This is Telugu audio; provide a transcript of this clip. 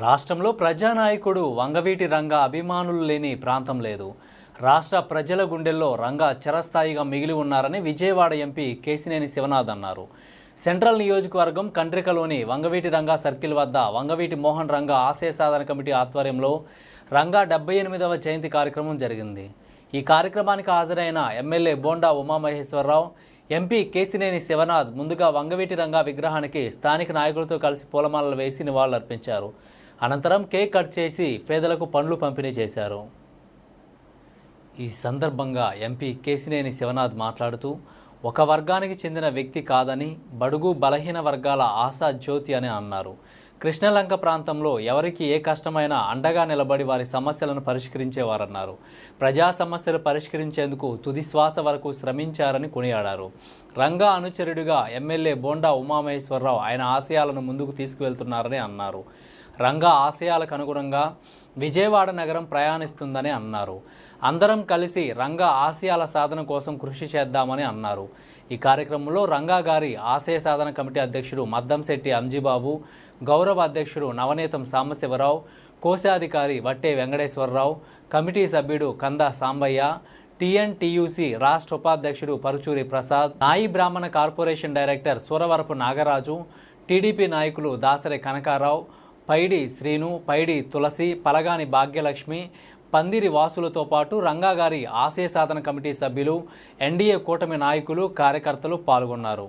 రాష్ట్రంలో ప్రజానాయకుడు వంగవీటి రంగ అభిమానులు లేని ప్రాంతం లేదు. రాష్ట్ర ప్రజల గుండెల్లో రంగ చిరస్థాయిగా మిగిలి ఉన్నారని విజయవాడ ఎంపీ కేసినేని శివనాథ్ అన్నారు. సెంట్రల్ నియోజకవర్గం కండ్రికలోని వంగవీటి రంగా సర్కిల్ వద్ద వంగవీటి మోహన్ రంగా ఆశయ సాధన కమిటీ ఆధ్వర్యంలో రంగా డెబ్బై ఎనిమిదవ జయంతి కార్యక్రమం జరిగింది. ఈ కార్యక్రమానికి హాజరైన ఎమ్మెల్యే బోండా ఉమామహేశ్వరరావు ఎంపీ కేసినేని శివనాథ్ ముందుగా వంగవీటి రంగా విగ్రహానికి స్థానిక నాయకులతో కలిసి పూలమాలలు వేసి నివాళులర్పించారు. అనంతరం కేక్ కట్ చేసి పేదలకు పండ్లు పంపిణీ చేశారు. ఈ సందర్భంగా ఎంపీ కేసినేని శివనాథ్ మాట్లాడుతూ ఒక వర్గానికి చెందిన వ్యక్తి కాదని బడుగు బలహీన వర్గాల ఆశా జ్యోతి అని అన్నారు. కృష్ణలంక ప్రాంతంలో ఎవరికి ఏ కష్టమైనా అండగా నిలబడి వారి సమస్యలను పరిష్కరించేవారన్నారు. ప్రజా సమస్యలు పరిష్కరించేందుకు తుది శ్వాస వరకు శ్రమించారని కొనియాడారు. రంగా అనుచరుడిగా ఎమ్మెల్యే బోండా ఉమామహేశ్వరరావు ఆయన ఆశయాలను ముందుకు తీసుకువెళ్తున్నారని అన్నారు. రంగా ఆశయాలకు అనుగుణంగా విజయవాడ నగరం ప్రయాణిస్తుందని అన్నారు. అందరం కలిసి రంగా ఆశయాల సాధన కోసం కృషి చేద్దామని అన్నారు. ఈ కార్యక్రమంలో రంగా గారి ఆశయ సాధన కమిటీ అధ్యక్షుడు మద్దంశెట్టి అంజీబాబు గౌరవ అధ్యక్షుడు నవనీతం సాంబశివరావు కోశాధికారి వట్టే వెంకటేశ్వరరావు కమిటీ సభ్యుడు కంద సాంబయ్య టీఎన్టీయూసీ రాష్ట్ర ఉపాధ్యక్షుడు Paruchuri Prasad Nayi Brahmana corporation director Suravarapu Nagaraju TDP నాయకులు దాసరి కనకారావు పైడి శ్రీను పైడి తులసి పలగాని భాగ్యలక్ష్మి పందిరి వాసులతో పాటు రంగాగారి ఆశయ సాధన కమిటీ సభ్యులు ఎన్డీఏ కూటమి నాయకులు కార్యకర్తలు పాల్గొన్నారు.